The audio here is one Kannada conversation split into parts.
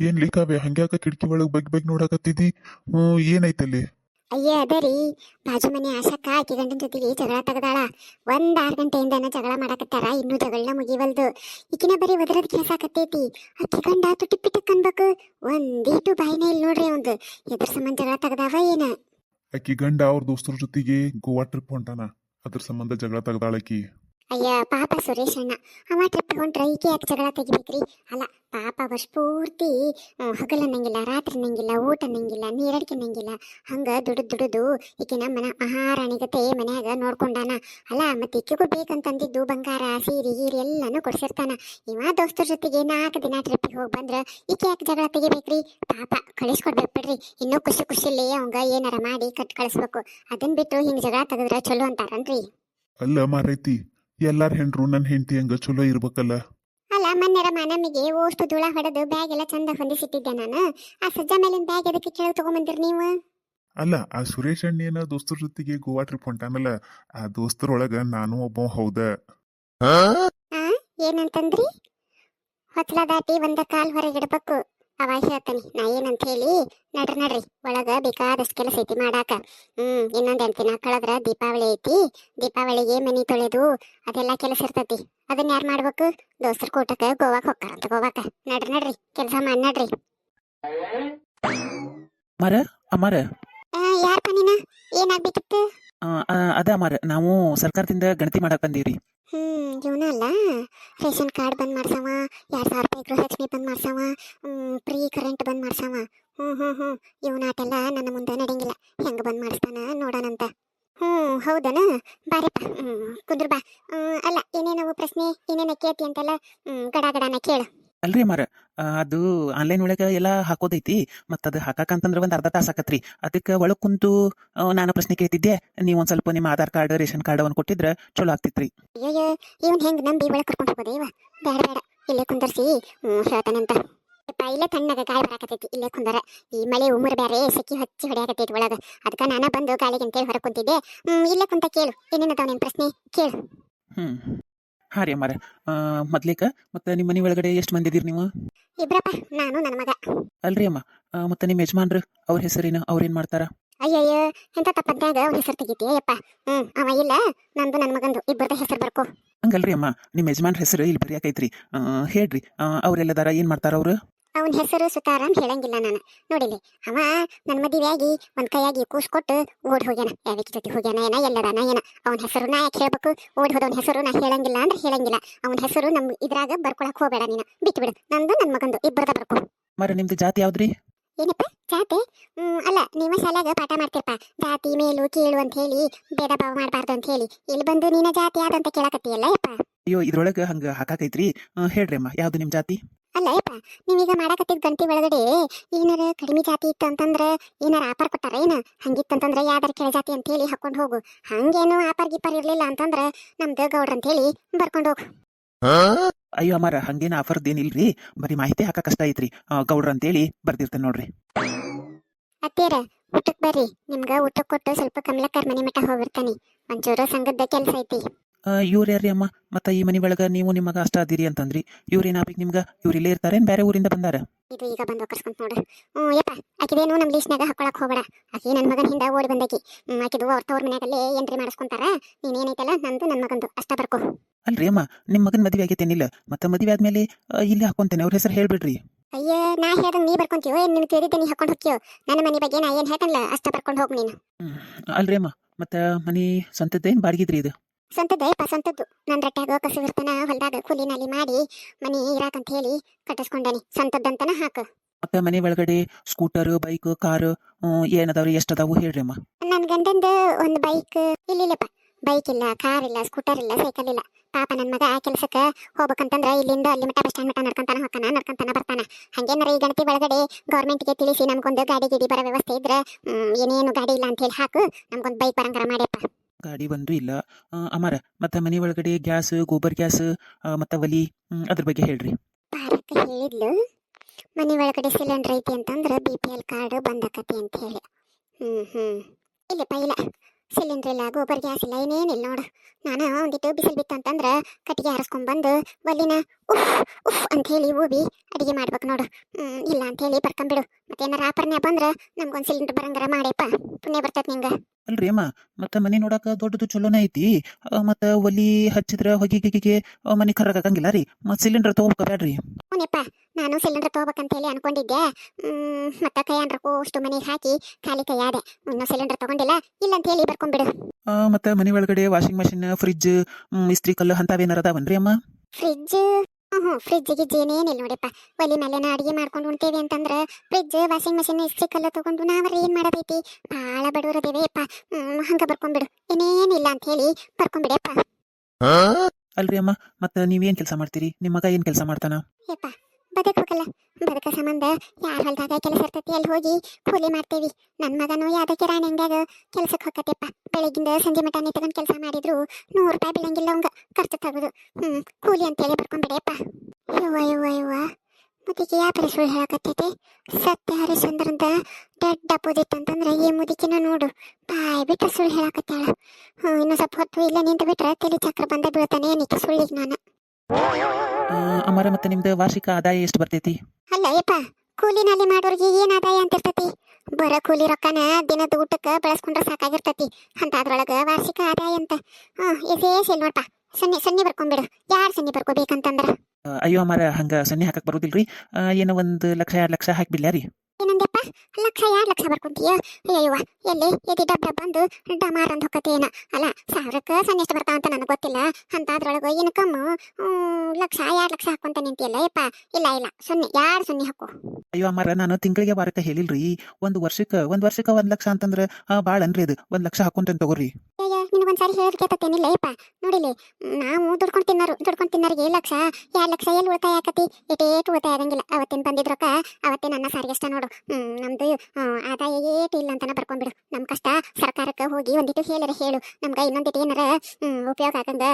ಏನ್ ಲಿಖಾವೆ ಹಂಗ್ಯಾಕ ಕಿಟಕಿ ಒಳಗ್ ಬಗ್ ಬಗ್ ನೋಡಕತ್ತಿದಿ? ಹ್ಞೂ ಏನೈತಲ್ಲಿ ಅಯ್ಯ ಅದರಿ ಬಾಜು ಮನೆ ಆಶಕ್ಕ ಆಕಿ ಗಂಡನ ಜೊತೆಗೆ ಜಗಳ ತಗದಾಳ. ಒಂದ್ ಆರ್ ಗಂಟೆಯಿಂದನ ಜಗಳ ಮಾಡಕತ್ತಾರ ಇನ್ನೂ ಜಗಳನ ಮುಗಿವಲ್ದು. ಈಕಿನ ಬರೀ ಒದರದ ಕೆಲಸ ಆಕತ್ತೈತಿ. ಆಕಿ ಗಂಡ ತುಟಿ ಪಿಟಕ್ ಅನ್ಬೇಕು. ಒಂದೀಟು ಬಾಯಿನೇ ಇಲ್ಲ ನೋಡ್ರಿ ಅವಂದು. ಎದ್ರ ಸಂಬಂಧ ಜಗಳ ತೆಗದಾವ ಏನ? ಅಕ್ಕಿ ಗಂಡ ಅವ್ರ ದೋಸ್ತರ ಜೊತೆಗೆ ಗೋವಾ ಟ್ರಿಪ್ ಹೊಂಟಾನ. ಅದ್ರ ಸಂಬಂಧ ಜಗಳ ತೆಗ್ದಾಳಕಿ ಅಯ್ಯ, ಪಾಪ ಸುರೇಶ್ ಅಣ್ಣ. ಅವ ಟ್ರಿಪ್ ತಗೊಂಡ್ರೆ ಈಕೆ ಯಾಕೆ ಜಗಳ ತೆಗಿಬೇಕ್ರಿ? ಅಲ್ಲ, ಪಾಪ ವರ್ಷ ಪೂರ್ತಿ ಹಗಲ ನಂಗಿಲ್ಲ ರಾತ್ರಿ ನಂಗಿಲ್ಲ ಊಟ ನಂಗಿಲ್ಲ ನೀರಡಿಕೆ ನಂಗಿಲ್ಲ ಹಂಗ ದುಡಿದು ದುಡಿದು ಈಕೆ ಮನ ಮಹಾರಾಣಿಗತೆ ಮನ್ಯಾಗ ನೋಡ್ಕೊಂಡಾನ. ಅಲ್ಲ, ಮತ್ತೆ ಈಕೆಗೂ ಬೇಕಂತಂದಿದ್ದು ಬಂಗಾರ, ಸೀರೆ, ಗೀರಿ ಎಲ್ಲಾನು ಕೊಡ್ಸಿರ್ತಾನ. ಇವ ದೋಸ್ತರ ಜೊತೆಗೆ ನಾಲ್ಕು ದಿನ ಟ್ರಿಪ್ಪಿಗೆ ಹೋಗಿ ಬಂದ್ರೆ ಈಕೆ ಯಾಕೆ ಜಗಳ ತೆಗಿಬೇಕ್ರಿ? ಪಾಪ, ಕಳಿಸ್ಕೊಡ್ಬೇಕು ಬಿಡ್ರಿ. ಇನ್ನೂ ಖುಷಿ ಖುಷಿಲಿ ಅವಂಗ ಏನಾರ ಮಾಡಿ ಕಟ್ ಕಳಿಸ್ಬೇಕು. ಅದನ್ನ ಬಿಟ್ಟು ಹಿಂಗೆ ಜಗಳ ತೆಗೆದ್ರೆ ಚಲೋ ಅಂತಾರನ್ರಿ? ಅಲ್ಲ ಮಾರೈತಿ ಎಲ್ಲಾರ ಹೆಂಡ್ರು ನನ್ನ ಹೆಂಡತಿ ಹಂಗ ಚಲೋ ಇರ್ಬೇಕಲ್ಲ. ಅಲ್ಲ ಮೊನ್ನೆರ ಮಾನಮಿಗೆ ಓಷ್ಟು ಧೂಳ ಹೊಡೆದು ಬ್ಯಾಗ್ ಎಲ್ಲ ಚಂದ ಹೊಂದಿಸಿಟ್ಟಿದ್ದೆ ನಾನು. ಆ ಸಜ್ಜ ಮೇಲಿನ ಬ್ಯಾಗ್ ಎದಕ್ಕೆ ಕೆಳಗೆ ತಗೊಂಬಂದಿರಿ ನೀವು? ಅಲ್ಲ ಆ ಸುರೇಶ್ ಅಣ್ಣ ದೋಸ್ತರ ಜೊತೆಗೆ ಗೋವಾ ಟ್ರಿಪ್ ಹೊಂಟಾನಲ್ಲ ಆ ದೋಸ್ತರೊಳಗ ನಾನು ಒಬ್ಬ ಹೌದ. ಆ? ಏನಂತಂದ್ರಿ? ಹೊತ್ಲ ದಾಟಿ ಒಂದ ಕಾಲ್ ಹೊರಗಿಡ್ಬೇಕು. ಅವ ಹೇಳ್ತಾನೆ ನಾ ಏನಂತ ಹೇಳಿ ನಡ್ರಿ ನಡ್ರಿ ಒಳಗ ಬೇಕಾದಷ್ಟು ಕೆಲಸ ಐತಿ ಮಾಡಾಕ. ಹ್ಮ್ ಇನ್ನೊಂದ್ ಎಂಟು ದಿನ ಕಳೆದ್ರ ದೀಪಾವಳಿ ಐತಿ. ದೀಪಾವಳಿಗೆ ಮನಿ ತೊಳೆದು ಅದೆಲ್ಲ ಕೆಲಸ ಇರ್ತೈತಿ. ಅದನ್ನ ಯಾರು ಮಾಡ್ಬೇಕು? ದೋಸ್ತರ ಕೂಟಕ್ಕೆ ಗೋವಾಕ್ ಹೋಗ್ತಾರಂತ ಗೋವಾಕ. ನಡ್ರಿ ನಡ್ರಿ ಕೆಲಸ ಮಾಡಿ ನಡ್ರಿ. ಮರ ಅಮರ. ಯಾರ ಪನಿನ ಏನಾಗ್ಬೇಕಿತ್ತು? ಅದ ಅಮರ ನಾವು ಸರ್ಕಾರದಿಂದ ಗಣತಿ ಮಾಡಕ್ ಬಂದೀವ್ರಿ. ಹ್ಮ್, ಇವನ ಅಲ್ಲ, ರೇಷನ್ ಕಾರ್ಡ್ ಬಂದ್ ಮಾಡ್ಸವ, ಎರಡ್ ಸಾವಿರ ರೂಪಾಯಿ ಗೃಹಲಕ್ಷ್ಮಿ ಬಂದ್ ಮಾಡ್ಸವ ಫ್ರೀ ಕರೆಂಟ್ ಬಂದ್ ಮಾಡ್ಸವ. ಹ್ಞೂ ಹ್ಞೂ ಹ್ಞೂ ಇವನ ಆಟೆಲ್ಲ ನನ್ನ ಮುಂದೆ ನಡೆಯಂಗಿಲ್ಲ ಹೆಂಗೆ ಬಂದ್ ಮಾಡಿಸ್ತಾನ ನೋಡೋಣಂತ. ಹ್ಞೂ ಹೌದನ? ಬಾರಪ್ಪ. ಹ್ಮ್, ಕುದುರ್ಬಾ. ಅಲ್ಲ, ಏನೇನವು ಪ್ರಶ್ನೆ? ಏನೇನ ಕೇಳ್ತಿ ಅಂತೆಲ್ಲ ಗಡ ಗಡನ ಕೇಳು. ಅಲ್ರಿ ಮಾರ ಅದು ಆನ್ಲೈನ್ ಒಳಗೆ ಎಲ್ಲ ಹಾಕೋದೈತಿ. ಮತ್ತ ಅದು ಹಾಕಕ್ಕಂತಂದ್ರೆ ಒಂದು ಅರ್ಧ ತಾಸ ಆಕತ್ರಿ. ಅದಕ್ಕೆ ಒಳಗೆ ಕುಂತು ನಾನು ಪ್ರಶ್ನೆ ಕೇಳ್ತಿದ್ದೆ. ನೀವು ಒಂದ್ ಸ್ವಲ್ಪ ನಿಮ್ಮ ಆಧಾರ್ ಕಾರ್ಡ್ ರೇಷನ್ ಕಾರ್ಡ್ ಅವನ್ ಕೊಟ್ಟಿದ್ರೆ ಚಲೋ ಆಗ್ತಿತ್ರಿ. ಅಯ್ಯಯ್ಯ ಇವನ್ ಹೆಂಗ್ ನಂಬಿ ಒಳಗ್ ಕರ್ಕೊಂಡು ಹೋಗೋದೇ ಇವ? ಬೇಡ ಬೇಡ. ಇಲ್ಲೇ ಕುಂದರ್ಸಿ. ಹೇಳ್ತಾನಂತ ಯಪ್ಪ ಇಲ್ಲೇ ತಣ್ಣಗ ಗಾಳಿ ಬರಾಕತೈತಿ ಇಲ್ಲೇ ಕುಂದರ. ಈ ಮಳೆ ಉಮರ್ ಬ್ಯಾರೆ ಸೆಕಿ ಹಚ್ಚಿ ಹೊಡೆಯಾಕತೈತಿ ಒಳಗ. ಅದಕ್ಕ ನಾನ ಬಂದು ಗಾಳಿಗೆ ಅಂತೇಳಿ ಕುಂತಿದ್ದೆ. ಹ್ಮ್ ಇಲ್ಲೇ ಕುಂತ ಕೇಳು. ಏನೇನದಾವ ನಿನ್ ಪ್ರಶ್ನೆ? ಕೇಳು. ಹ್ಮ್. ಹಾ ರೀ ಅಮ್ಮಾರ. ಆ, ಮೊದ್ಲೇಕ ಮತ್ತ ನಿಮ್ಮ ಮನಿ ಒಳಗಡೆ ಎಷ್ಟ್ ಮಂದಿ ಇದೀರಿ ನೀವು? ಇಬ್ರಪ್ಪ ನಾನು ನನ್ನ ಮಗ. ಅಲ್ರಿ ಅಮ್ಮ. ಮತ್ತ ನಿಮ್ಮ ಯಜಮಾನ್ರು ಅವ್ರ ಹೆಸರೇನು ಅವ್ರೇನ್ ಮಾಡ್ತಾರ? ಅಯ್ಯಯ್ಯ ಎಂತ ತಪ್ಪದ್ದಾಗ ಅವ್ನ ಹೆಸರು ತೆಗಿತೀಯಪ್ಪ ಹ್ಞೂ ಅವ ಇಲ್ಲ ನಂದು ನನ್ನ ಮಗಂದು ಇಬ್ಬರದ ಹೆಸರು ಬರ್ಕೋ. ಹಂಗಲ್ರಿ ಅಮ್ಮ. ನಿಮ್ಮ ಯಜಮಾನ್ರ ಹೆಸರು ಇಲ್ಲಿ ಬರಿಯಾಕೈತ್ರಿ. ಹೇಳ್ರಿ ಅವ್ರೆಲ್ಲದಾರ ಏನ್ ಮಾಡ್ತಾರ ಅವ್ರು? ಅವನ ಹೆಸರು ಸುತಾರಾಮ್ ಹೇಳಂಗಿಲ್ಲ ನಾನು. ನೋಡಿಲಿ ಅವ ನನ್ನ ಮದುವೆಯಾಗಿ ಒಂದ್ ಕೈಯಾಗಿ ಕೂಸ್ ಕೊಟ್ಟು ಓಡ್ ಹೋಗ್ಯಾನ. ಯಾವಕ್ಕೆ ಜೊತೆ ಹೋಗ್ಯಾನ ಏನ ಎಲ್ಲದಾನ ಏನ? ಅವನ ಹೆಸರು ನಾ ಯಾಕೆ ಹೇಳ್ಬೇಕು? ಓಡ್ ಹೋದವನ ಹೆಸರು ನಾ ಹೇಳಂಗಿಲ್ಲ ಅಂದ್ರೆ ಹೇಳಂಗಿಲ್ಲ. ಅವನ ಹೆಸರು ನಮ್ ಇದ್ರಾಗ ಬರ್ಕೊಳಕ್ ಹೋಗ್ಬೇಡ ನೀನು. ಬಿಟ್ಟು ಬಿಡು ನಂದು ನನ್ನ ಮಗಂದು ಇಬ್ಬರದ ಬರ್ಕೊ. ಮರ ನಿಮ್ದು ಜಾತಿ ಯಾವ್ದ್ರಿ? ಏನಪ್ಪ? ಜಾತಿ? ಹ್ಮ್ ಅಲ್ಲ ನೀವ ಶಾಲೆಗೆ ಪಾಠ ಮಾಡ್ತಿರಪ್ಪ ಜಾತಿ ಮೇಲು ಕೀಳು ಅಂತ ಹೇಳಿ ಭೇದ ಭಾವ ಮಾಡಬಾರ್ದು ಅಂತ ಹೇಳಿ. ಇಲ್ಲಿ ಬಂದು ನೀನ ಜಾತಿ ಯಾವ್ದಂತ ಕೇಳಕತ್ತೀಯಲ್ಲ ಯಪ್ಪ. ಅಯ್ಯೋ ಇದ್ರೊಳಗ ಹಂಗ ಹಾಕಾಕೈತ್ರಿ. ಹೇಳ್ರಿ ಅಮ್ಮ ಯಾವ್ದು ನಿಮ್ ಜಾತಿ? ಅಲ್ಲ ಯಪ್ಪ ನೀವೀಗ ಮಾಡಾಕತ್ತಿದ್ ಗಂಟಿ ಒಳಗಡೆ ಏನಾರ ಕಡಿಮೆ ಜಾತಿ ಇತ್ತು ಅಂತಂದ್ರ ಏನಾರ ಆಫರ್ ಕೊಟ್ಟಾರ ಏನ? ಹಂಗಿತ್ತಂತಂದ್ರ ಯಾವ್ದಾರ ಕೆಳ ಜಾತಿ ಅಂತ ಹೇಳಿ ಹಾಕೊಂಡು ಹೋಗು. ಹಂಗೇನು ಆಪರ್ ಗಿಫರ್ ಇರ್ಲಿಲ್ಲ ಅಂತಂದ್ರ ನಮ್ದು ಗೌಡ್ರ ಅಂತ ಹೇಳಿ ಬರ್ಕೊಂಡು ಹೋಗು. ಅಯ್ಯೋ ಅಮ್ಮಾರ ಹಂಗೇನ ಆಫರ್ ಏನಿಲ್ರಿ ಬರೀ ಮಾಹಿತಿ ಹಾಕ ಕಷ್ಟ ಐತ್ರಿ. ಗೌಡ್ರ ಗೌಡ್ರ ಅಂತೇಳಿ ಬರ್ದಿರ್ತೇನೆ ನೋಡ್ರಿ. ಅತ್ತೇರ ಊಟಕ್ ಬರ್ರಿ. ನಿಮ್ಗ ಊಟ ಕೊಟ್ಟು ಸ್ವಲ್ಪ ಕಮಲಕ್ಕರ್ ಮನೆ ಮಠ ಹೋಗಿರ್ತಾನೆ. ಒಂಚೂರು ಸಂಘದ ಕೆಲ್ಸ ಐತಿ. ಇವ್ರು ಯಾರ್ರಿ ಅಮ್ಮ? ಮತ್ತ ಈ ಮನಿ ಒಳಗ ನೀವು ನಿಮಗ ಅಷ್ಟ ಅದಿರಿ ಅಂತಂದ್ರಿ. ಇವ್ರ ಏನಾಗ್ಬೇಕು ನಿಮ್ಗ? ಇವ್ರ ಇಲ್ಲೇ ಇರ್ತಾರೆ ಬೇರೆ ಊರಿಂದ ಬಂದಾರ. ಇದು ಈಗ ಬಂದು ಕರ್ಸ್ಕೊಂತ ನೋಡು. ಹ್ಞೂ ಯಪ್ಪ ಆಕಿದೇನು ನಮ್ಮ ಲೀಸ್ನಾಗ ಹಾಕೊಳಕ್ ಹೋಗಬೇಡ. ಆಕಿ ನನ್ ಮಗನ ಹಿಂದೆ ಓಡಿ ಬಂದಾಕಿ ಆಕಿದು ಅವ್ರ ತವ್ರ ಮನ್ಯಾಗಲ್ಲೇ ಎಂಟ್ರಿ ಮಾಡಿಸ್ಕೊಂತಾರ. ನೀನ್ ಏನೈತಲ್ಲ ನಂದು ನನ್ನ ಮಗಂದು. ಅಷ್ಟ ಬರ್ಕೋ. ಅಲ್ರಿ ಅಮ್ಮ ನಿಮ್ಮ ಮಗನ ಮದುವೆ ಆಗೈತೇನಿಲ್ಲ ಮತ್ತ ಮದುವೆ ಆದ್ಮೇಲೆ ಇಲ್ಲಿ ಹಾಕೊಂತೇನೆ ಅವ್ರ ಹೆಸರು ಹೇಳ್ಬಿಡ್ರಿ. ಅಯ್ಯ ನಾ ಹೇಳ್ದಂಗ್ ನೀ ಬರ್ಕೊಂತೀವೋ ಏನು ನಿನ್ ತಿಳಿದ ನೀ ಹಾಕೊಂಡ್ ಹೋಗ್ತೀವೋ ನನ್ನ ಮನೆ ಬಗ್ಗೆ ನಾ ಏನು ಹೇಳ್ತಾನಲ್ಲ ಅಷ್ಟ ಬರ್ಕೊಂಡ್ ಹೋಗ್ ನೀನು. ಅಲ್ರಿ ಅಮ್ಮ ಮತ್ತ ಮನಿ ಸ್ವಂತದ್ದೇನ್ ಬಾಡಿಗಿದ್ರಿ ಇದು? ಸ್ವಂತದ್ದೇ ಪಸಂತದ್ದು ನನ್ನ ರಟ್ಟೆ ರಟ್ಟಾಗ ಕಸುವಿರ್ತಾನ ಹೊಲ್ದಾಗ ಕೂಲಿ ನಾಲಿ ಮಾಡಿ ಮನಿ ಇರಾಕಂತ ಹೇಳಿ ಕಟ್ಟಿಸ್ಕೊಂಡಾನಿ. ಸ್ವಂತದ್ದಂತನ ಹಾಕ. ಅಪ್ಪ ಮನೆ ಒಳಗಡೆ ಸ್ಕೂಟರ್ ಬೈಕ್ ಕಾರ್ ಏನದಾವ್ರಿ ಎಷ್ಟದಾವು ಹೇಳ್ರಿ ಅಮ್ಮ. ನನ್ನ ಗಂಡಂದ ಒಂದು ಬೈಕ್ ಇಲ್ಲಿಲ್ಲಪ್ಪ. ಬೈಕ್ ಇಲ್ಲ ಕಾರ್ ಇಲ್ಲ ಸ್ಕೂಟರ್ ಇಲ್ಲ ಸೈಕಲ್ ಇಲ್ಲ. ಪಾಪ ನನ್ನ ಮಗ ಆ ಕೆಲಸಕ್ಕ ಹೋಗ್ಬೇಕಂತಂದ್ರ ಇಲ್ಲಿಂದ ಅಲ್ಲಿ ಮಟ್ಟ ಬಸ್ ಸ್ಟ್ಯಾಂಡ್ ಮಟ್ಟ ನಡ್ಕೊಂತಾನ ಹೋಗ್ತಾನ ನಡ್ಕೊಂತಾನ ಬರ್ತಾನ. ಹಂಗೇನಾರ ಈ ಗಣತಿ ಒಳಗಡೆ ಗೌರ್ಮೆಂಟ್ಗೆ ತಿಳಿಸಿ ನಮ್ಗೊಂದು ಗಾಡಿ ಗಿಡಿ ಬರೋ ವ್ಯವಸ್ಥೆ ಇದ್ರೆ ಏನೇನು ಗಾಡಿ ಇಲ್ಲ ಅಂತ ಹೇಳಿ ಹಾಕು. ನಮ್ಗೊಂದು ಬೈಕ್ ಬರಂಗಾರ ಮಾಡ್ಯಪ್ಪ. ಗಾಡಿ ಬಂದು ಇಲ್ಲ. ಅಮರ, ಮತ್ತೆ ಮನೆ ಒಳಗಡೆ ಗ್ಯಾಸ್, ಗೋಬರ್ ಗ್ಯಾಸ್ ಮತ್ತ ಒಲಿ ಅದ್ರ ಬಗ್ಗೆ ಹೇಳ್ರಿ. ಪಾರಕ್ಕ ಹೇಳಿದ್ಲು. ಮನೆ ಒಳಗಡೆ ಸಿಲಿಂಡರ್ ಐತಿ ಅಂತಂದ್ರ ಬಿ ಪಿ ಎಲ್ ಕಾರ್ಡ್ ಬಂದಕತಿ ಅಂತ ಹೇಳಿ. ಹ್ಮ್ ಹ್ಮ್. ಇಲ್ಲಪ್ಪ, ಇಲ್ಲ. ಸಿಲಿಂಡರ್ ಇಲ್ಲ, ಗೋಬರ್ ಗ್ಯಾಸ್ ಇಲ್ಲ ಏನೇನಿಲ್ಲ ನೋಡು. ನಾನು ಒಂದಿಟ್ಟು ಬಿಸಿಲು ಬಿತ್ತು ಅಂತಂದ್ರ ಕಟ್ಟಿಗೆ ಹಾರಿಸ್ಕೊಂಡ್ ಬಂದು ಒಲಿನ ಉಫ್ ಉಫ್ ಅಂತ ಹೇಳಿ ಊಬಿ ಅಡಿಗೆ ಮಾಡ್ಬೇಕು ನೋಡು. ಇಲ್ಲ ಅಂತ ಹೇಳಿ ಬರ್ಕೊಂಬಿಡು ಮತ್ತೇನಾರ ಆಪರ್ನೆ ಬಂದ್ರ ನಮ್ಗೊಂದು ಸಿಲಿಂಡರ್ ಬರಂಗಾರ ಮಾಡೇಪ್ಪ ಪುಣ್ಯ ಬರ್ತೈತ್ ನಿಂಗ. ಅಲ್ರಿ ಅಮ್ಮ? ಮತ್ತೆ ಮನೆ ನೋಡಾಕ ದೊಡ್ಡದು ಚಲೋನೇ ಐತಿ. ಮತ್ತ ಒಲಿ ಹಚ್ಚಿದ್ರ ಹೊಗೆ ಗಿಗಿಗೆ ಮನೆ ಆಗಂಗಿಲ್ಲ ರೀ. ಮತ್ತೆ ಸಿಲಿಂಡರ್ ತಗೋಬೇಡ್ರಿ ಹ್ಞೂನಪ್ಪ ನಾನು ಸಿಲಿಂಡರ್ ತಗೋಬೇಕಂತ ಹೇಳಿ ಅನ್ಕೊಂಡಿದ್ದೆ. ಮತ್ತ ಕೈ ಅಷ್ಟು ಮನೆಗೆ ಹಾಕಿ ಖಾಲಿ ಕೈಯಾದೆ. ಇನ್ನು ಸಿಲಿಂಡರ್ ತಗೊಂಡಿಲ್ಲ ಇಲ್ಲ ಅಂತ ಹೇಳಿ ಬರ್ಕೊಂಡ್ಬಿಡು ಮತ್ತೆ ಮನೆ ಒಳಗಡೆ ವಾಷಿಂಗ್ ಮಷಿನ್ ಫ್ರಿಜ್ ಇಸ್ತ್ರಿ ಕಲ್ಲು ಅಂತಾವೇನಾರ ಅದಾವನ್ರಿ ಅಮ್ಮ? ಫ್ರಿಜ್ ಹ್ಞೂ ಫ್ರಿಜ್ ಗಿಜ್ ಏನೇನಿಲ್ಲ ನೋಡಿಪ್ಪ. ಒಲಿ ಮೇಲೆ ಅಡಿಗೆ ಮಾಡ್ಕೊಂಡು ಉಣ್ತೇವೆ ಅಂತಂದ್ರೆ ಫ್ರಿಜ್ ವಾಷಿಂಗ್ ಮಷಿನ್ ಇಸ್ತ್ರಿ ತೊಗೊಂಡು ತಗೊಂಡು ಏನು ಮಾಡೋದೈತಿ ಭಾಳ ಬಡವರದೇವೆಪ್ಪ ಹ್ಮ್ ಹಂಗ ಬರ್ಕೊಂಬಿಡು ಏನೇನಿಲ್ಲ ಅಂತ ಹೇಳಿ ಬರ್ಕೊಂಬಿಡಪ್ಪ ಅಲ್ರಿ ಅಮ್ಮ ಮತ್ತೆ ನೀವೇನು ಕೆಲಸ ಮಾಡ್ತೀರಿ? ನಿಮ್ಮ ಮಗ ಏನು ಕೆಲಸ ಮಾಡ್ತಾನ? ಯಪ್ಪ ಬದುಕ ಸಂಬಂಧ ಯಾರ ಹೊಲ್ದಾಗ ಕೆಲಸ ಇರ್ತತಿ ಅಲ್ಲಿ ಹೋಗಿ ಕೂಲಿ ಮಾಡ್ತೇವಿ. ನನ್ನ ಮಗನು ಯಾವ್ದಕ್ಕೆ ರಾಣಿಂಗ್ಯಾಗ ಕೆಲ್ಸಕ್ಕೆ ಹೋಗತ್ತಪ್ಪ ಬೆಳಗಿಂದ ಸಂಜೆ ಮಟ ನಿಂತ್ಕೊಂಡು ಕೆಲಸ ಮಾಡಿದ್ರು ನೂರು ರೂಪಾಯಿ ಬೀಳಂಗಿಲ್ಲ ಅವಂಗ. ಖರ್ಚು ತಗೋದು. ಹ್ಞೂ ಕೂಲಿ ಅಂತೇಳಿ ಬರ್ಕೊಂಬಿಡೆಪ್ಪ ಯವ್ವ ಯವ್ವ ಯವ್ವ. ಯಾ ಯಾವ ಸುಳ್ಳು ಹೇಳಕತ್ತೈತಿ? ಸತ್ಯ ಹರಿಶ್ಚಂದ್ರಂದ ದೊಡ್ಡ ಅಪೋಸಿಟ್ ಅಂತಂದ್ರೆ ಈ ಮುದಿಕಿನ ನೋಡು. ಬಾಯ್ ಬಿಟ್ಟು ಸುಳ್ಳು ಹೇಳಕತ್ತಾಳ. ಹ್ಞೂ ಇನ್ನೂ ಸ್ವಲ್ಪ ಹೊತ್ತು ಇಲ್ಲ ನಿಂತು ಬಿಟ್ರೆ ತಲೆ ಚಕ್ರ ಬಂದ ಬೀಳ್ತಾನೆ ಏನಿಕ್ಕೆ ಸುಳ್ಳಿಗೆ ನಾನು. ಆ, ಅಮ್ಮರ ಮತ್ತೆ ನಿಮ್ದು ವಾರ್ಷಿಕ ಆದಾಯ ಎಷ್ಟು ಬರ್ತೈತಿ? ಅಲ್ಲ ಯಪ್ಪ ಕೂಲಿನಲ್ಲಿ ಮಾಡೋರಿಗೆ ಏನ್ ಆದಾಯ ಅಂತ ಇರ್ತೈತಿ ಬರ ಕೂಲಿ ರೊಕ್ಕನ ದಿನದ ಊಟಕ್ಕೆ ಬಳಸ್ಕೊಂಡ್ರೆ ಸಾಕಾಗಿರ್ತೈತಿ. ಅಂತ ಅದ್ರೊಳಗ ವಾರ್ಷಿಕ ಆದಾಯ ಅಂತ ಹ್ಮ್ ಇದೇ ನೋಡ್ಪ. ಸನ್ನಿ ಸನ್ನಿ ಬರ್ಕೊಂಬಿಡು ಯಾರು ಸನ್ನಿ ಬರ್ಕೋಬೇಕಂತಂದ್ರ? ಅಯ್ಯೋ ಅಮ್ಮ ಹಂಗ ಸನ್ನೆ ಹಾಕಕ್ ಬರುದಿಲ್ರಿ? ಏನೋ ಒಂದ್ ಲಕ್ಷ ಎರಡ್ ಲಕ್ಷ ಹಾಕ್ಬಿಡ್ಲ ರೀ? ಏನಂದಪ್ಪ ಲಕ್ಷ ಎರಡು ಲಕ್ಷ ಬರ್ಕೊಂತೀಯ? ಅಯ್ಯವ್ವ ಎಲ್ಲಿ? ಎದಿ ಡಬ್ ಡಬ್ ಬಂದು ಡಮಾರ್ ಅಂದ್ ಹೊಕ್ಕತೇನ ಅಲ್ಲ ಸಾವಿರಕ್ಕೆ ಸಣ್ಣ ಎಷ್ಟು ಬರ್ತಾವ ಅಂತ ನನಗೆ ಗೊತ್ತಿಲ್ಲ. ಅಂತ ಅದ್ರೊಳಗೆ ಇನ್ಕಮ್ ಲಕ್ಷ ಎರಡು ಲಕ್ಷ ಹಾಕೊಂತ ನಿಂತಿಯಲ್ಲ ಯಪ್ಪ. ಇಲ್ಲ ಇಲ್ಲ ಸೊನ್ನೆ ಯಾರು ಸೊನ್ನೆ ಹಾಕು? ಅಯ್ಯೋ ಅಮ್ಮಾರ ನಾನು ತಿಂಗಳಿಗೆ ವಾರಕ್ಕೆ ಹೇಳಿಲ್ರಿ. ಒಂದ್ ವರ್ಷಕ್ಕ ಒಂದ್ ವರ್ಷಕ್ಕ ಒಂದ್ ಲಕ್ಷ ಅಂತಂದ್ರ ಬಾಳ್ ಅನ್ರಿ ಅದು ಒಂದ್ ಲಕ್ಷ ಹಾಕೊಂತ ತಗೋರಿ? ಅಯ್ಯ ನಿನಗೊಂದ್ಸಾರಿ ಹೇಳಕ್ಕೆ ಕೇಳ್ತೇನಿಲ್ಲ ಯಪ್ಪ ನೋಡಿಲಿ ನಾವು ದುಡ್ಕೊಂಡು ತಿನ್ನೋರು, ದುಡ್ಕೊಂಡು ತಿನ್ನೋರಿಗೆ ಲಕ್ಷ, ಎರಡು ಲಕ್ಷ ಎಲ್ಲಿ ಉಳಿತಾಯ ಆಕತಿ? ಏಟೇಟು ಉಳಿತಾಯ ಆಗಂಗಿಲ್ಲ. ಅವತ್ತಿನ ಬಂದಿದ್ ರೊಕ್ಕ? ಅವತ್ತೇ ನನ್ನ ಸಾರಿಗೆ ಅಷ್ಟ ನೋಡು. ನಮ್ದು ಆದಾಯ ಏಟು ಇಲ್ಲ ಅಂತಾನೆ ಬರ್ಕೊಂಡ್ಬಿಡು. ನಮ್ಮ ಕಷ್ಟ ಸರ್ಕಾರಕ್ಕೆ ಹೋಗಿ ಒಂದಿಟ್ಟು ಹೇಳರೆ ಹೇಳು. ನಮ್ಗೆ ಇನ್ನೊಂದಿಟ್ಟು ಏನಾರ ಉಪಯೋಗ ಆಗಂಗ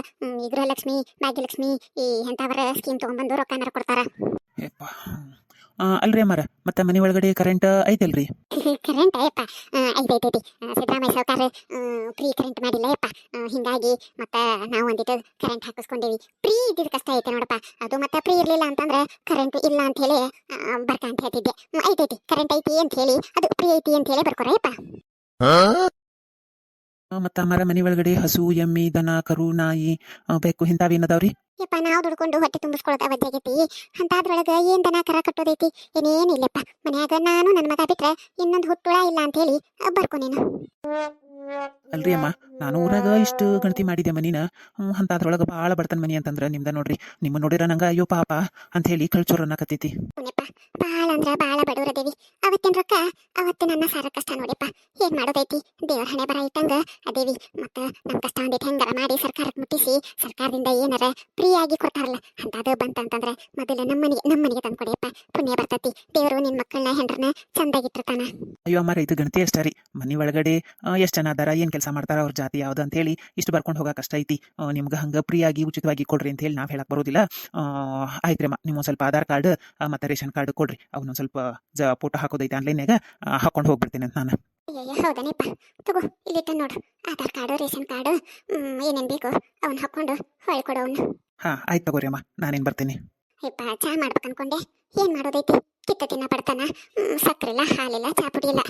ಈ ಗೃಹಲಕ್ಷ್ಮಿ, ಭಾಗ್ಯಲಕ್ಷ್ಮಿ, ಈ ಎಂಥವರ ಸ್ಕೀಮ್ ತೊಗೊಂಡ್ಬಂದು ರೊಕ್ಕನಾರ ಕೊಡ್ತಾರ? ಅಲ್ರಿ ಅಮ್ಮರ ಮತ್ತೆ ಮನೆ ಒಳಗಡೆ ಕರೆಂಟ್ ಐತಲ್ರಿ? ಕರೆಂಟ್ ಯಪ್ಪ ಐದೈತೈತಿ ಸಿದ್ದರಾಮಯ್ಯ ಸರ್ಕಾರ ಫ್ರೀ ಕರೆಂಟ್ ಮಾಡಿಲ್ಲ ಯಪ್ಪ ಹಿಂಗಾಗಿ ಮತ್ತ ನಾವು ಒಂದಿಟ್ಟು ಕರೆಂಟ್ ಹಾಕಿಸ್ಕೊಂಡೇವಿ. ಫ್ರೀ ಇದ್ದಿದ್ದು ಕಷ್ಟ ಐತೆ ನೋಡಪ್ಪ. ಅದು ಮತ್ತೆ ಫ್ರೀ ಇರ್ಲಿಲ್ಲ ಅಂತಂದ್ರೆ ಕರೆಂಟ್ ಇಲ್ಲ ಅಂತ ಹೇಳಿ ಬರ್ಕಾ ಬರ್ಕ ಅಂತ ಹೇಳ್ತಿದ್ದೆ. ಐತೆ ಐತೈತಿ. ಕರೆಂಟ್ ಐತಿ ಅಂತ ಹೇಳಿ ಅದು ಫ್ರೀ ಐತಿ ಅಂತ ಹೇಳಿ ಬರ್ಕೊರ ಯಪ್ಪ ಆ, ಮತ್ತ ಮರ ಮನೆ ಒಳಗಡೆ ಹಸು, ಎಮ್ಮಿ, ದನ, ಕರು, ನಾಯಿ ಬೆಕ್ಕು ಇಂತಾವೇನದಾವ್ರಿ ಯಪ್ಪ, ನಾವು ದುಡ್ಕೊಂಡು ಹೊಟ್ಟೆ ತುಂಬಿಸ್ಕೊಳ್ಳೋದು ಅವಜ್ಜಾಗೈತಿ ಅಂತ ಅದ್ರೊಳಗ ಏನ್ ದನ ಕರ ಕಟ್ಟೋದೈತಿ? ಏನೇನಿಲ್ಲಪ್ಪ. ಮನ್ಯಾಗ ನಾನು ನನ್ನ ಮಗ ಬಿಟ್ರೆ ಇನ್ನೊಂದು ಹುಟ್ಟುಳ ಇಲ್ಲ ಅಂತ ಹೇಳಿ ಬರ್ಕೊ ನೀನು. ಅಲ್ರಿ ಅಮ್ಮ ನಾನು ಊರಾಗ ಇಷ್ಟು ಗಣತಿ ಮಾಡಿದೆ ಮನಿನ. ಹ್ಮ್, ಅಂತ ಅದ್ರೊಳಗ ಭಾಳ ಬಡತನ ಮನಿ ಅಂತಂದ್ರ ನಿಮ್ದ ನೋಡ್ರಿ. ನಿಮ್ಮ ನೋಡಿರ ನಂಗ ಅಯ್ಯೋ ಪಾಪ ಅಂತ ಹೇಳಿ ಕಳ್ಚೋರ್ ಅನ್ನಕತ್ತೈತಿ. ಬಾಳ ಅಂದ್ರ ಬಾಳ ಬಡವರದೇವಿ ಅವತ್ತಿನ ರೊಕ್ಕ ಅವತ್ತು ನನ್ನ ಸಾರ ಕಷ್ಟ ನೋಡಿಪ್ಪ. ಏನ್ ಮಾಡೋದೈತಿ? ದೇವರ ಹಣೆ ಬರ ಇಟ್ಟಂಗ ಅದೇವಿ. ಮತ್ತ ನಮ್ ಕಷ್ಟ ಒಂದಿಟ್ಟು ಹೆಂಗಾರ ಮಾಡಿ ಸರ್ಕಾರಕ್ಕೆ ಮುಟ್ಟಿಸಿ ಸರ್ಕಾರದಿಂದ ಏನಾರ ಫ್ರೀ ಆಗಿ ಕೊಡ್ತಾರಲ್ಲ ಅಂತದು ಬಂತಂತಂದ್ರ ಮೊದಲು ನಮ್ಮನಿಗೆ ನಮ್ಮನಿಗೆ ತಂದ್ಕೊಡಿಯಪ್ಪ ಪುಣ್ಯ ಬರ್ತತಿ. ದೇವರು ನಿನ್ ಮಕ್ಕಳನ್ನ ಹೆಂಡ್ರನ್ನ ಚಂದಾಗಿಟ್ಟಿರ್ತಾನ ಅಯ್ಯೋ ಅಮ್ಮ ಇದು ಗಣತಿ ಅಷ್ಟ ರೀ. ಮನಿ ಒಳಗಡೆ ಎಷ್ಟು ಜನ ಅದಾರ ಏನ್ ಕೆಲಸ ಮಾಡ್ತಾರ ಅವ್ರ ಜಾತಿ ಯಾವ್ದು ಅಂತ ಹೇಳಿ ಇಷ್ಟು ಬರ್ಕೊಂಡು ಹೋಗಕ್ಕೆ ಕಷ್ಟ ಐತಿ. ನಿಮ್ಗೆ ಹಂಗ ಫ್ರೀಯಾಗಿ ಉಚಿತವಾಗಿ ಕೊಡ್ರಿ ಅಂತ ಹೇಳಿ ನಾವ್ ಹೇಳಕ್ ಬರೋದಿಲ್ಲ. ಆ, ಆಯ್ತ್ರಿ ಅಮ್ಮ ನಿಮ್ಮ ಸ್ವಲ್ಪ ಆಧಾರ್ ಕಾರ್ಡ್ ಮತ್ತೆ ರೇಷನ್ ಕಾರ್ಡ್ ಕೊಡ್ರಿ. ಅವನ್ನೊಂದು ಸ್ವಲ್ಪ ಜ ಫೋಟೋ ಹಾಕೋದೈತಿ ಆನ್ಲೈನ್ಯಾಗ ಹಾಕೊಂಡು ಹೋಗ್ಬಿಡ್ತೀನಿ ಅಂತ ನಾನು. ಹೌದನೇಪ್ಪ. ತಗೋ ಇಲ್ಲಿಟ್ಟು ನೋಡು. ಆಧಾರ್ ಕಾರ್ಡು ರೇಷನ್ ಕಾರ್ಡು ಏನೇನು ಬೇಕು ಅವನ್ ಹಾಕೊಂಡು ಅವನು ಅವ್ನು. ಹಾ ಆಯ್ತು ತಗೋರಿ ಅಮ್ಮ ನಾನೇನ್ ಬರ್ತೀನಿ. ಯಪ್ಪ ಚಾ ಮಾಡ್ಬೇಕು ಅನ್ಕೊಂಡೆ. ಏನು ಮಾಡೋದೈತಿ? ಕಿತ್ತ ತಿನ್ನ ಪಡ್ತಾನ. ಹ್ಮ್, ಸಕ್ರಿಲ್ಲ ಹಾಲಿಲ್ಲ ಚಾ ಪುಡಿ ಇಲ್ಲ.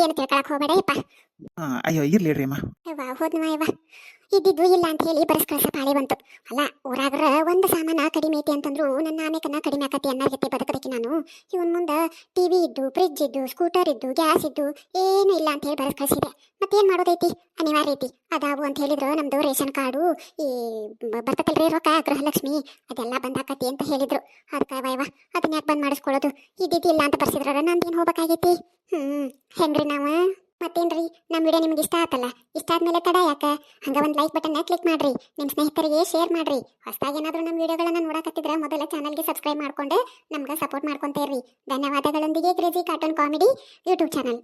ಏನು ತಿಳ್ಕೊಳಕ್ ಹೋಗ್ಬೇಡ ಯಪ್ಪ ಅಯ್ಯೋ ಇರ್ಲಿ ಅಮ್ಮ. ಯವ್ವ ಹೋದ್ನವ ಯವ್ವ. ಇದ್ದಿದ್ದು ಇಲ್ಲ ಅಂತ ಹೇಳಿ ಬರಸ್ ಪಾಳಿ ಬಂತು. ಅಲ್ಲ, ಊರಾಗ್ರ ಒಂದು ಸಾಮಾನ ಕಡಿಮೆ ಐತಿ ಅಂತಂದ್ರು ನನ್ನ ಆಮೇಕನ್ನ ಕಡಿಮೆ ಆಕತಿ ಅನ್ನೋರ್ಗತಿ ಬದುಕದಕ್ಕೆ ನಾನು. ಇವನ್ ಮುಂದ ಟಿವಿ ಇದ್ದು ಫ್ರಿಜ್ ಇದ್ದು ಸ್ಕೂಟರ್ ಇದ್ದು ಗ್ಯಾಸ್ ಇದ್ದು ಏನು ಇಲ್ಲ ಅಂತ ಹೇಳಿ ಬರಸ್ ಮತ್ತೆ ಮತ್ತೇನ್ ಮಾಡೋದೈತಿ? ಅನಿವಾರ್ಯ ಐತಿ. ಅದಾವು ಅಂತ ಹೇಳಿದ್ರು ನಮ್ದು ರೇಷನ್ ಕಾರ್ಡು, ಈ ಬರ್ತದಲ್ರಿ ರೊಕ್ಕ, ಗೃಹಲಕ್ಷ್ಮಿ, ಅದೆಲ್ಲ ಬಂದಾಕತಿ ಅಂತ ಹೇಳಿದ್ರು. ಅದಕ್ಕೆ ವೈವ ಅದನ್ನ ಯಾಕೆ ಬಂದ್ ಮಾಡಿಸ್ಕೊಳ್ಳೋದು? ಇದ್ದಿದ್ದು ಇಲ್ಲ ಅಂತ ಬರ್ಸಿದ್ರ ನಂದೇನು ಹೋಗ್ಬೇಕಾಗೈತಿ? ಹ್ಮ್, ಹೆಂಗ್ರಿ ನಾವ? ಮತ್ತೇನ್ರಿ? ನಮ್ಮ ವಿಡಿಯೋ ನಿಮ್ಗೆ ಇಷ್ಟ ಆತಲ್ಲ? ಇಷ್ಟ ಆದ್ಮೇಲೆ ತಡ ಯಾಕ? ಹಂಗ ಒಂದು ಲೈಕ್ ಬಟನ್ ಕ್ಲಿಕ್ ಮಾಡ್ರಿ. ನಿಮ್ಮ ಸ್ನೇಹಿತರಿಗೆ ಶೇರ್ ಮಾಡ್ರಿ. ಹೊಸದಾಗಿ ಏನಾದರೂ ನಮ್ಮ ವಿಡಿಯೋಗಳನ್ನ ನೋಡಕತ್ತಿದ್ರೆ ಮೊದಲ ಚಾನಲ್ಗೆ ಸಬ್ಸ್ಕ್ರೈಬ್ ಮಾಡ್ಕೊಂಡು ನಮ್ಗೆ ಸಪೋರ್ಟ್ ಮಾಡ್ಕೊಂತೇರಿ ಧನ್ಯವಾದಗಳೊಂದಿಗೆ crazy cartoon comedy YouTube channel